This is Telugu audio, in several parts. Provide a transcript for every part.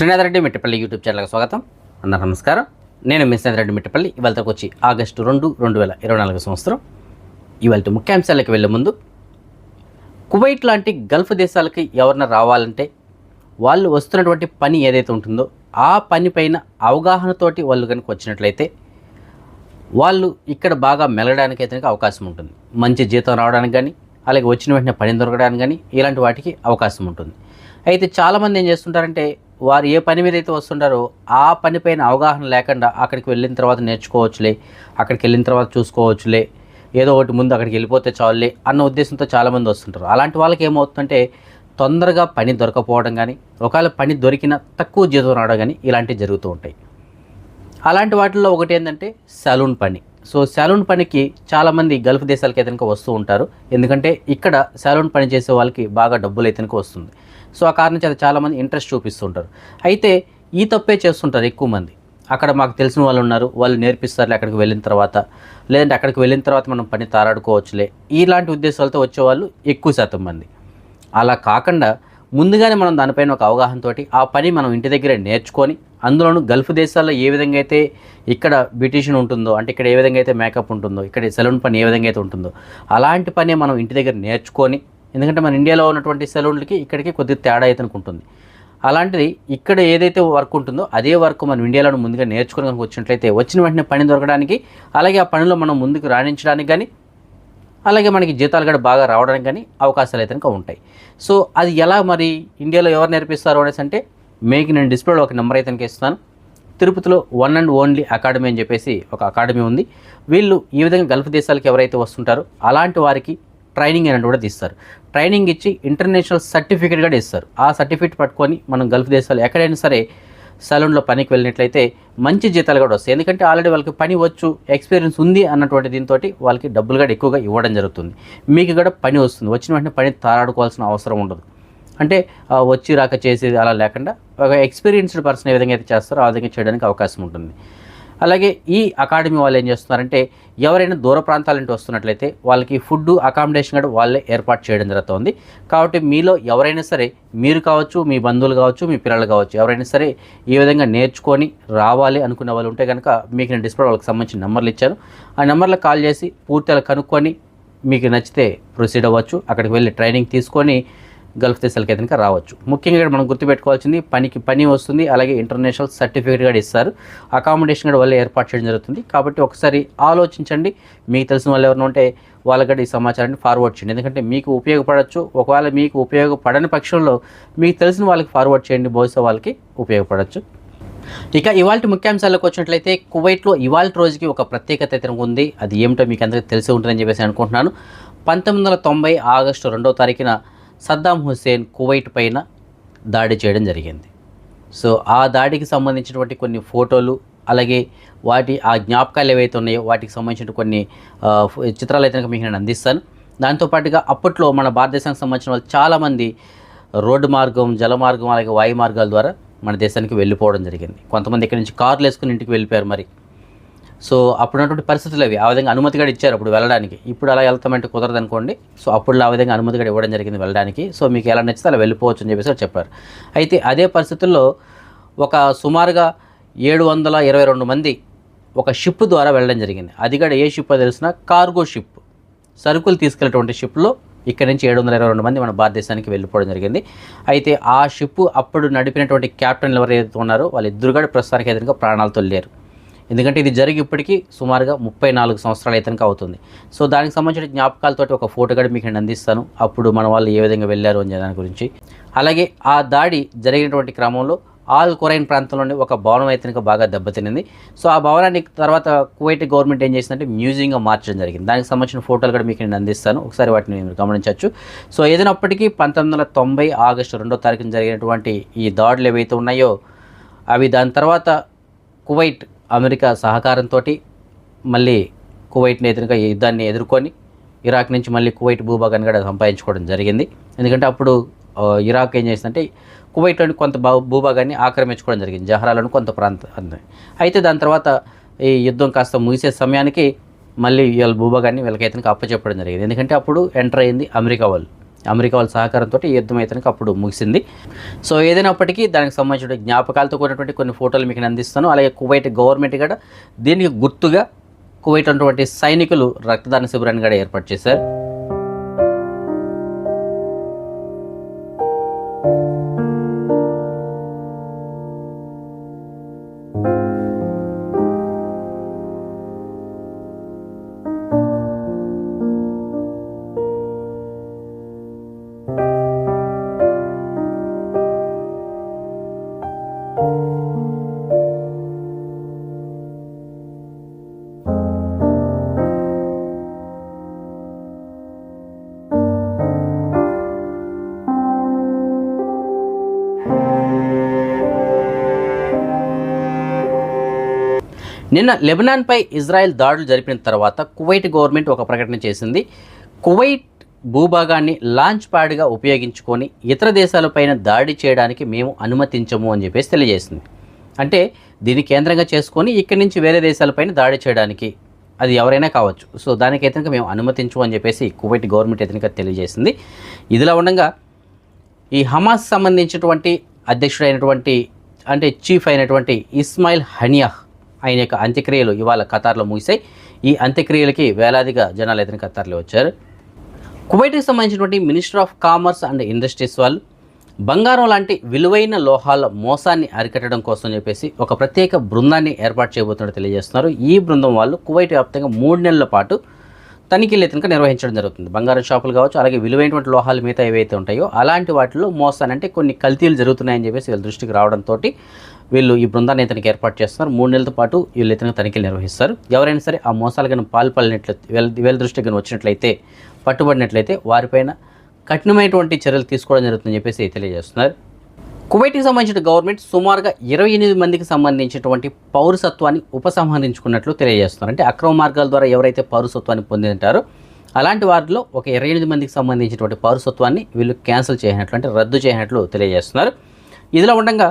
శ్రీనాథ్ రెడ్డి మిట్టపల్లి యూట్యూబ్ ఛానల్కి స్వాగతం. అందరూ నమస్కారం. నేను మీ శ్రీనాథ్ రెడ్డి మిట్టపల్లి. ఇవాళకి వచ్చి ఆగస్టు రెండు రెండు వేల ఇరవై నాలుగు సంవత్సరం. ఇవాళ ముఖ్యాంశాలకు వెళ్ళే ముందు కువైట్ లాంటి గల్ఫ్ దేశాలకి ఎవరైనా రావాలంటే వాళ్ళు వస్తున్నటువంటి పని ఏదైతే ఉంటుందో ఆ పనిపైన అవగాహనతోటి వాళ్ళు కనుక వచ్చినట్లయితే వాళ్ళు ఇక్కడ బాగా మెలగడానికి అయితే అవకాశం ఉంటుంది. మంచి జీతం రావడానికి కానీ అలాగే వచ్చిన వెంటనే పని దొరకడానికి కానీ ఇలాంటి వాటికి అవకాశం ఉంటుంది. అయితే చాలామంది ఏం చేస్తుంటారంటే వారు ఏ పని మీద అయితే వస్తుంటారో ఆ పనిపైన అవగాహన లేకుండా అక్కడికి వెళ్ళిన తర్వాత నేర్చుకోవచ్చులే అక్కడికి వెళ్ళిన తర్వాత చూసుకోవచ్చులే ఏదో ఒకటి ముందు అక్కడికి వెళ్ళిపోతే చాలులే అన్న ఉద్దేశంతో చాలామంది వస్తుంటారు. అలాంటి వాళ్ళకి ఏమవుతుందంటే తొందరగా పని దొరకపోవడం కానీ ఒకవేళ పని దొరికిన తక్కువ జీతం రావడం కానీ ఇలాంటివి జరుగుతూ ఉంటాయి. అలాంటి వాటిల్లో ఒకటి ఏంటంటే సెలూన్ పని. సో సెలూన్ పనికి చాలామంది గల్ఫ్ దేశాలకి అయితే వస్తూ ఉంటారు. ఎందుకంటే ఇక్కడ సెలూన్ పని చేసే వాళ్ళకి బాగా డబ్బులు అయితే వస్తుంది. సో ఆ కారణం చేత చాలామంది ఇంట్రెస్ట్ చూపిస్తుంటారు. అయితే ఈ తప్పే చేస్తుంటారు ఎక్కువ మంది. అక్కడ మాకు తెలిసిన వాళ్ళు ఉన్నారు వాళ్ళు నేర్పిస్తారు అక్కడికి వెళ్ళిన తర్వాత. లేదంటే అక్కడికి వెళ్ళిన తర్వాత మనం పని తారాడుకోవచ్చులే. ఇలాంటి ఉద్దేశాలతో వచ్చేవాళ్ళు ఎక్కువ శాతం మంది. అలా కాకుండా ముందుగానే మనం దానిపైన ఒక అవగాహనతోటి ఆ పని మనం ఇంటి దగ్గరే నేర్చుకొని అందులోనూ గల్ఫ్ దేశాల్లో ఏ విధంగా అయితే ఇక్కడ బ్యూటీషియన్ ఉంటుందో అంటే ఇక్కడ ఏ విధంగా అయితే మేకప్ ఉంటుందో ఇక్కడ సెలూన్ పని ఏ విధంగా అయితే ఉంటుందో అలాంటి పని మనం ఇంటి దగ్గర నేర్చుకొని ఎందుకంటే మన ఇండియాలో ఉన్నటువంటి సెలూన్లకి ఇక్కడికి కొద్దిగా తేడా అయితే ఉంటుంది. అలాంటిది ఇక్కడ ఏదైతే వర్క్ ఉంటుందో అదే వర్క్ మనం ఇండియాలో ముందుగా నేర్చుకుని కనుక వచ్చినట్లయితే వచ్చిన వెంటనే పని దొరకడానికి అలాగే ఆ పనిలో మనం ముందుకు రాణించడానికి కానీ అలాగే మనకి జీతాలు కూడా బాగా రావడానికి కానీ అవకాశాలు అయితే కనుక ఉంటాయి. సో అది ఎలా మరి ఇండియాలో ఎవరు నేర్పిస్తారు అనేసి అంటే మీకు నేను డిస్ప్లేలో ఒక నెంబర్ అయితే ఇస్తాను తిరుపతిలో వన్ అండ్ ఓన్లీ అకాడమీ అని చెప్పేసి ఒక అకాడమీ ఉంది. వీళ్ళు ఈ విధంగా గల్ఫ్ దేశాలకు ఎవరైతే వస్తుంటారో అలాంటి వారికి ట్రైనింగ్ అనేది కూడా తీస్తారు. ట్రైనింగ్ ఇచ్చి ఇంటర్నేషనల్ సర్టిఫికేట్ కూడా ఇస్తారు. ఆ సర్టిఫికేట్ పట్టుకొని మనం గల్ఫ్ దేశాలు ఎక్కడైనా సరే సలూన్లో పనికి వెళ్ళినట్లయితే మంచి జీతాలు కూడా వస్తాయి. ఎందుకంటే ఆల్రెడీ వాళ్ళకి పని వచ్చు ఎక్స్పీరియన్స్ ఉంది అన్నటువంటి దీంతో వాళ్ళకి డబ్బులు కూడా ఎక్కువగా ఇవ్వడం జరుగుతుంది. మీకు కూడా పని వస్తుంది. వచ్చిన వెంటనే పని తారాడుకోవాల్సిన అవసరం ఉండదు. అంటే వచ్చి రాక చేసేది అలా లేకుండా ఒక ఎక్స్పీరియన్స్డ్ పర్సన్ ఏ విధంగా అయితే చేస్తారో ఆ విధంగా చేయడానికి అవకాశం ఉంటుంది. అలాగే ఈ అకాడమీ వాళ్ళు ఏం చేస్తున్నారంటే ఎవరైనా దూర ప్రాంతాల నుండి వస్తున్నట్లయితే వాళ్ళకి ఫుడ్ అకామిడేషన్ కూడా వాళ్ళే ఏర్పాటు చేయడం జరుగుతుంది. కాబట్టి మీలో ఎవరైనా సరే మీరు కావచ్చు మీ బంధువులు కావచ్చు మీ పిల్లలు కావచ్చు ఎవరైనా సరే ఈ విధంగా నేర్చుకొని రావాలి అనుకునే వాళ్ళు ఉంటే కనుక మీకు నేను డిస్ప్లే వాళ్ళకి సంబంధించిన నెంబర్లు ఇచ్చాను. ఆ నెంబర్లకు కాల్ చేసి పూర్తిగా కనుక్కొని మీకు నచ్చితే ప్రొసీడ్ అవ్వచ్చు. అక్కడికి వెళ్ళి ట్రైనింగ్ తీసుకొని గల్ఫ్ దేశాలకి అయితే రావచ్చు. ముఖ్యంగా ఇక్కడ మనం గుర్తుపెట్టుకోవాల్సింది పనికి పని వస్తుంది అలాగే ఇంటర్నేషనల్ సర్టిఫికేట్ కూడా ఇస్తారు. అకామిడేషన్ కూడా వాళ్ళు ఏర్పాటు చేయడం జరుగుతుంది. కాబట్టి ఒకసారి ఆలోచించండి. మీకు తెలిసిన వాళ్ళు ఎవరైనా ఉంటే వాళ్ళకి ఈ సమాచారాన్ని ఫార్వర్డ్ చేయండి. ఎందుకంటే మీకు ఉపయోగపడవచ్చు ఒకవేళ మీకు ఉపయోగపడని పక్షంలో మీకు తెలిసిన వాళ్ళకి ఫార్వర్డ్ చేయండి. బహుశా వాళ్ళకి ఉపయోగపడవచ్చు ఇక ఇవాళ ముఖ్యాంశాలకు వచ్చినట్లయితే కువైట్లో ఇవాళ రోజుకి ఒక ప్రత్యేకత అయితే ఉంది. అది ఏమిటో మీకు అందరికీ తెలిసి ఉంటుందని చెప్పేసి అనుకుంటున్నాను. పంతొమ్మిది వందల తొంభై ఆగస్టు రెండవ తారీఖున సద్దాం హుస్సేన్ కువైట్ పైన దాడి చేయడం జరిగింది. సో ఆ దాడికి సంబంధించినటువంటి కొన్ని ఫోటోలు అలాగే వాటి ఆ జ్ఞాపకాలు ఏవైతే ఉన్నాయో వాటికి సంబంధించిన కొన్ని చిత్రాలు అయితే మీకు నేను అందిస్తాను. దాంతోపాటుగా అప్పట్లో మన భారతదేశానికి సంబంధించిన వాళ్ళు చాలామంది రోడ్డు మార్గం జల మార్గం అలాగే వాయు మార్గాల ద్వారా మన దేశానికి వెళ్ళిపోవడం జరిగింది. కొంతమంది ఇక్కడి నుంచి కార్లు వేసుకుని ఇంటికి వెళ్ళిపోయారు మరి. సో అప్పుడున్నటువంటి పరిస్థితులు అవి. ఆ విధంగా అనుమతి కూడా ఇచ్చారు అప్పుడు వెళ్ళడానికి. ఇప్పుడు అలా వెళ్తామంటే కుదరదు అనుకోండి సో అప్పుడు ఆ విధంగా అనుమతి కూడా ఇవ్వడం జరిగింది వెళ్ళడానికి. సో మీకు ఎలా నచ్చితే అలా వెళ్ళిపోవచ్చు అని చెప్పేసి చెప్పారు. అయితే అదే పరిస్థితుల్లో ఒక సుమారుగా ఏడు వందల ఇరవై రెండు మంది ఒక షిప్ ద్వారా వెళ్ళడం జరిగింది. అది కూడా ఏ షిప్ తెలిసిన కార్గో షిప్. సరుకులు తీసుకెళ్ళేటువంటి షిప్లో ఇక్కడ నుంచి ఏడు వందల ఇరవై రెండు మంది మన భారతదేశానికి వెళ్ళిపోవడం జరిగింది. అయితే ఆ షిప్ అప్పుడు నడిపినటువంటి క్యాప్టెన్లు ఎవరైతే ఉన్నారో వాళ్ళిద్దరు కూడా ప్రస్తుతానికి ఎదురుగా ప్రాణాలతో లేరు. ఎందుకంటే ఇది జరిగి ఇప్పటికీ సుమారుగా ముప్పై నాలుగు సంవత్సరాలు అయితే అవుతుంది. సో దానికి సంబంధించిన జ్ఞాపకాలతోటి ఒక ఫోటో కూడా మీకు నేను అందిస్తాను. అప్పుడు మన వాళ్ళు ఏ విధంగా వెళ్ళారు అనే దాని గురించి. అలాగే ఆ దాడి జరిగినటువంటి క్రమంలో ఆల్ కొరైన్ ప్రాంతంలోని ఒక భవనం అయితే బాగా దెబ్బతినింది. సో ఆ భవనాన్ని తర్వాత కువైట్ గవర్నమెంట్ ఏం చేసిందంటే మ్యూజియంగా మార్చడం జరిగింది. దానికి సంబంధించిన ఫోటోలు కూడా మీకు నేను అందిస్తాను. ఒకసారి వాటిని మీరు గమనించవచ్చు. సో ఏదైనప్పటికీ పంతొమ్మిది వందల తొంభై ఆగస్టు రెండో తారీఖున జరిగినటువంటి ఈ దాడులు ఏవైతే ఉన్నాయో అవి దాని తర్వాత కువైట్ అమెరికా సహకారంతో మళ్ళీ కువైట్ని ఎదురుగా ఈ యుద్ధాన్ని ఎదుర్కొని ఇరాక్ నుంచి మళ్ళీ కువైట్ భూభాగాన్ని కూడా సంపాదించుకోవడం జరిగింది. ఎందుకంటే అప్పుడు ఇరాక్ ఏం చేసిందంటే కువైట్లోని కొంత భూభాగాన్ని ఆక్రమించుకోవడం జరిగింది. జహరాలోని కొంత ప్రాంతాన్ని అయితే దాని తర్వాత ఈ యుద్ధం కాస్త ముగిసే సమయానికి మళ్ళీ వీళ్ళ భూభాగాన్ని వీళ్ళకైతే అప్పచెప్పడం జరిగింది. ఎందుకంటే అప్పుడు ఎంటర్ అయింది అమెరికా వాళ్ళు. అమెరికా వాళ్ళ సహకారంతో ఈ యుద్ధం అయితే అప్పుడు ముగిసింది. సో ఏదైనప్పటికీ దానికి సంబంధించిన జ్ఞాపకాలతో కూడినటువంటి కొన్ని ఫోటోలు మీకు అందిస్తాను. అలాగే కువైట్ గవర్నమెంట్ కూడా దీనికి గుర్తుగా కువైట్ అటువంటి సైనికులు రక్తదాన శిబిరాన్ని కూడా ఏర్పాటు చేశారు. నిన్న లెబనాన్పై ఇజ్రాయెల్ దాడులు జరిపిన తర్వాత కువైట్ గవర్నమెంట్ ఒక ప్రకటన చేసింది. కువైట్ భూభాగాన్ని లాంచ్ ప్యాడ్గా ఉపయోగించుకొని ఇతర దేశాలపైన దాడి చేయడానికి మేము అనుమతించము అని చెప్పేసి తెలియజేసింది. అంటే దీన్ని కేంద్రంగా చేసుకొని ఇక్కడి నుంచి వేరే దేశాలపైన దాడి చేయడానికి అది ఎవరైనా కావచ్చు. సో దానికి దానికైతే మేము అనుమతించు అని చెప్పేసి కువైట్ గవర్నమెంట్ అయితే తెలియజేసింది. ఇదిలా ఉండగా ఈ హమాస్ సంబంధించినటువంటి అధ్యక్షుడైనటువంటి అంటే చీఫ్ అయినటువంటి ఇస్మాయిల్ హనియాహ్ ఆయన యొక్క అంత్యక్రియలు ఇవాళ ఖతార్లో ముగిశాయి. ఈ అంత్యక్రియలకి వేలాదిగా జనాలు అయితే ఖతార్లో వచ్చారు. కువైట్కి సంబంధించినటువంటి minister of commerce and industries వాళ్ళు బంగారం లాంటి విలువైన లోహాల మోసాన్ని అరికట్టడం కోసం చెప్పేసి ఒక ప్రత్యేక బృందాన్ని ఏర్పాటు చేయబోతున్నట్టు తెలియజేస్తున్నారు. ఈ బృందం వాళ్ళు కువైట్ వ్యాప్తంగా మూడు నెలల పాటు తనిఖీలు అయితే నిర్వహించడం జరుగుతుంది. బంగారం షాపులు కావచ్చు అలాగే విలువైనటువంటి లోహాలు మిగతా ఏవైతే ఉంటాయో అలాంటి వాటిలో మోసాన్ని అంటే కొన్ని కల్తీలు జరుగుతున్నాయని చెప్పేసి వీళ్ళ దృష్టికి రావడంతో వీళ్ళు ఈ బృందాన్ని ఇతనికి ఏర్పాటు చేస్తున్నారు మూడు నెలల పాటు వీళ్ళు ఇతనికి తనిఖీలు నిర్వహిస్తారు. ఎవరైనా సరే ఆ మోసాలు కానీ పాల్పడినట్లు వీళ్ళ వీళ్ళ దృష్టికి కానీ వచ్చినట్లయితే పట్టుబడినట్లయితే వారిపైన కఠినమైనటువంటి చర్యలు తీసుకోవడం జరుగుతుందని చెప్పేసి తెలియజేస్తున్నారు. కువైట్కి సంబంధించిన గవర్నమెంట్ సుమారుగా ఇరవై ఎనిమిది మందికి సంబంధించినటువంటి పౌరసత్వాన్ని ఉపసంహరించుకున్నట్లు తెలియజేస్తున్నారు. అంటే అక్రమ మార్గాల ద్వారా ఎవరైతే పౌరసత్వాన్ని పొందింటారో అలాంటి వారిలో ఒక ఇరవై ఎనిమిది మందికి సంబంధించినటువంటి పౌరసత్వాన్ని వీళ్ళు క్యాన్సిల్ చేయనట్లు అంటే రద్దు చేయనట్లు తెలియజేస్తున్నారు. ఇదిలో ఉండగా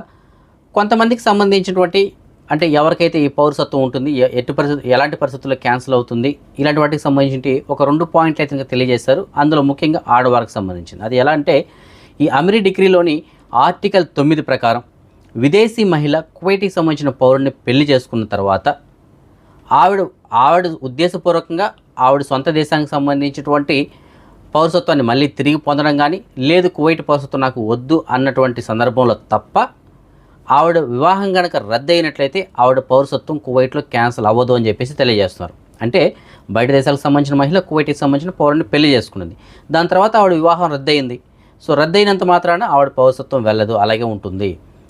కొంతమందికి సంబంధించినటువంటి అంటే ఎవరికైతే ఈ పౌరసత్వం ఉంటుంది ఎట్టి పరిస్థితి ఎలాంటి పరిస్థితుల్లో క్యాన్సిల్ అవుతుంది ఇలాంటి వాటికి సంబంధించి ఒక రెండు పాయింట్లు అయితే తెలియజేశారు. అందులో ముఖ్యంగా ఆడవారికి సంబంధించింది. అది ఎలా అంటే ఈ అమిరి డిగ్రీలోని ఆర్టికల్ తొమ్మిది ప్రకారం విదేశీ మహిళ కువైట్కి సంబంధించిన పౌరుడిని పెళ్ళి చేసుకున్న తర్వాత ఆవిడ ఆవిడ ఉద్దేశపూర్వకంగా ఆవిడ సొంత దేశానికి సంబంధించినటువంటి పౌరసత్వాన్ని మళ్ళీ తిరిగి పొందడం కానీ లేదు కువైట్ పౌరసత్వం నాకు వద్దు అన్నటువంటి సందర్భంలో తప్ప ఆవిడ వివాహం కనుక రద్దు అయినట్లయితే ఆవిడ పౌరసత్వం కువైట్లో క్యాన్సిల్ అవ్వదు అని చెప్పేసి తెలియజేస్తున్నారు. అంటే బయట దేశాలకు సంబంధించిన మహిళ కువైట్కి సంబంధించిన పౌరుని పెళ్ళి చేసుకున్నది. దాని తర్వాత ఆవిడ వివాహం రద్దయింది. సో రద్దయినంత మాత్రాన ఆవిడ పౌరసత్వం వెళ్ళదు అలాగే ఉంటుంది.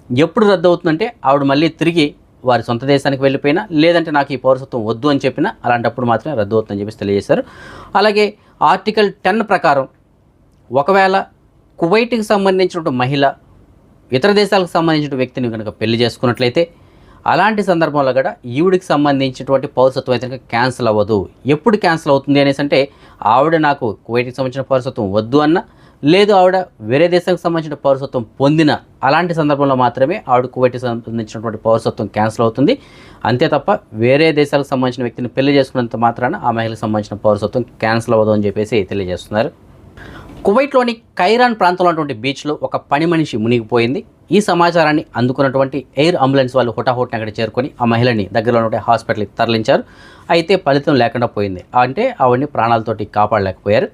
ఎప్పుడు రద్దు అవుతుందంటే ఆవిడ మళ్ళీ తిరిగి వారి సొంత దేశానికి వెళ్ళిపోయినా లేదంటే నాకు ఈ పౌరసత్వం వద్దు అని చెప్పినా అలాంటప్పుడు మాత్రమే రద్దు అవుతుందని చెప్పేసి తెలియజేశారు. అలాగే ఆర్టికల్ టెన్ ప్రకారం ఒకవేళ కువైట్కి సంబంధించినటువంటి మహిళ ఇతర దేశాలకు సంబంధించిన వ్యక్తిని కనుక పెళ్ళి చేసుకున్నట్లయితే అలాంటి సందర్భంలో కూడా ఈవిడికి సంబంధించినటువంటి పౌరసత్వం అయితే కనుక క్యాన్సిల్ అవ్వదు. ఎప్పుడు క్యాన్సిల్ అవుతుంది అనేసి అంటే ఆవిడ నాకు కువైట్కి సంబంధించిన పౌరసత్వం వద్దు అన్న లేదు ఆవిడ వేరే దేశానికి సంబంధించిన పౌరసత్వం పొందిన అలాంటి సందర్భంలో మాత్రమే ఆవిడ కువైట్కి సంబంధించినటువంటి పౌరసత్వం క్యాన్సిల్ అవుతుంది. అంతే తప్ప వేరే దేశాలకు సంబంధించిన వ్యక్తిని పెళ్ళి చేసుకున్నంత మాత్రాన ఆ మహిళకు సంబంధించిన పౌరసత్వం క్యాన్సిల్ అవ్వదు అని చెప్పేసి తెలియజేస్తున్నారు. కువైట్లోని కైరాన్ ప్రాంతంలో ఉన్నటువంటి బీచ్లో ఒక పని మనిషి మునిగిపోయింది. ఈ సమాచారాన్ని అందుకున్నటువంటి ఎయిర్ అంబులెన్స్ వాళ్ళు హుటాహుటిని అక్కడ చేరుకొని ఆ మహిళని దగ్గరలో ఉన్న హాస్పిటల్కి తరలించారు. అయితే ఫలితం లేకుండా పోయింది. అంటే ఆవిడని ప్రాణాలతోటి కాపాడలేకపోయారు.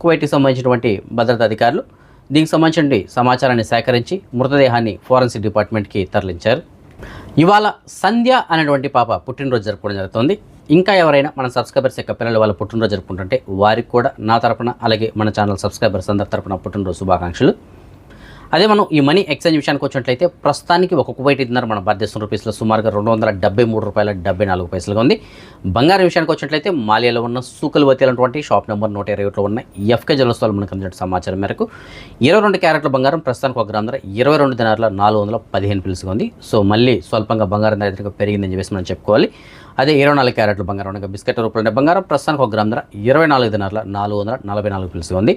కువైట్కి సంబంధించినటువంటి భద్రతా అధికారులు దీనికి సంబంధించిన సమాచారాన్ని సేకరించి మృతదేహాన్ని ఫోరెన్సిక్ డిపార్ట్మెంట్కి తరలించారు. ఇవాళ సంధ్య అనేటువంటి పాప పుట్టినరోజు జరుపుకోవడం జరుగుతుంది. ఇంకా ఎవరైనా మన సబ్స్క్రైబర్స్ యొక్క పిల్లలు వాళ్ళ పుట్టినరోజు జరుపుకుంటుంటే వారికి కూడా నా తరపున అలాగే మన ఛానల్ సబ్స్క్రైబర్స్ అందరి తరపున పుట్టినరోజు శుభాకాంక్షలు. అదే మనం ఈ మనీ ఎక్స్చేంజ్ విషయానికి వచ్చినట్లయితే ప్రస్తుతానికి ఒక కువైట్ ఇద్దరు మన భారతదేశం రూపీస్లో సుమారుగా రెండు వందల డెబ్బై మూడు రూపాయల డెబ్బై నాలుగు పైసలుగా ఉంది. బంగారం విషయానికి వచ్చినట్లయితే మాలియాలో ఉన్న సూకల్వతి అనేటువంటి షాప్ నెంబర్ నూట ఇరవై ఒకటిలో ఉన్న ఎఫ్కే జలస్థలం మనకు అందిన సమాచారం మేరకు ఇరవై రెండు క్యారెట్ల బంగారం ప్రస్తుతానికి ఒక గ్రామ ధర ఇరవై రెండు దినారుల నాలుగు వందల పదిహేను పిలుసుగా ఉంది. సో మళ్ళీ స్వల్పంగా బంగారం ధర పెరిగిందని చెప్పేసి మనం చెప్పుకోవాలి. అదే ఇరవై నాలుగు క్యారెట్ల బంగారం బిస్కెట్ రూపంలో బంగారం ప్రస్తుతానికి ఒక గ్రామ ధర ఇరవై నాలుగు దినారుల నాలుగు వందల నలభై నాలుగు పిలుసుగా ఉంది.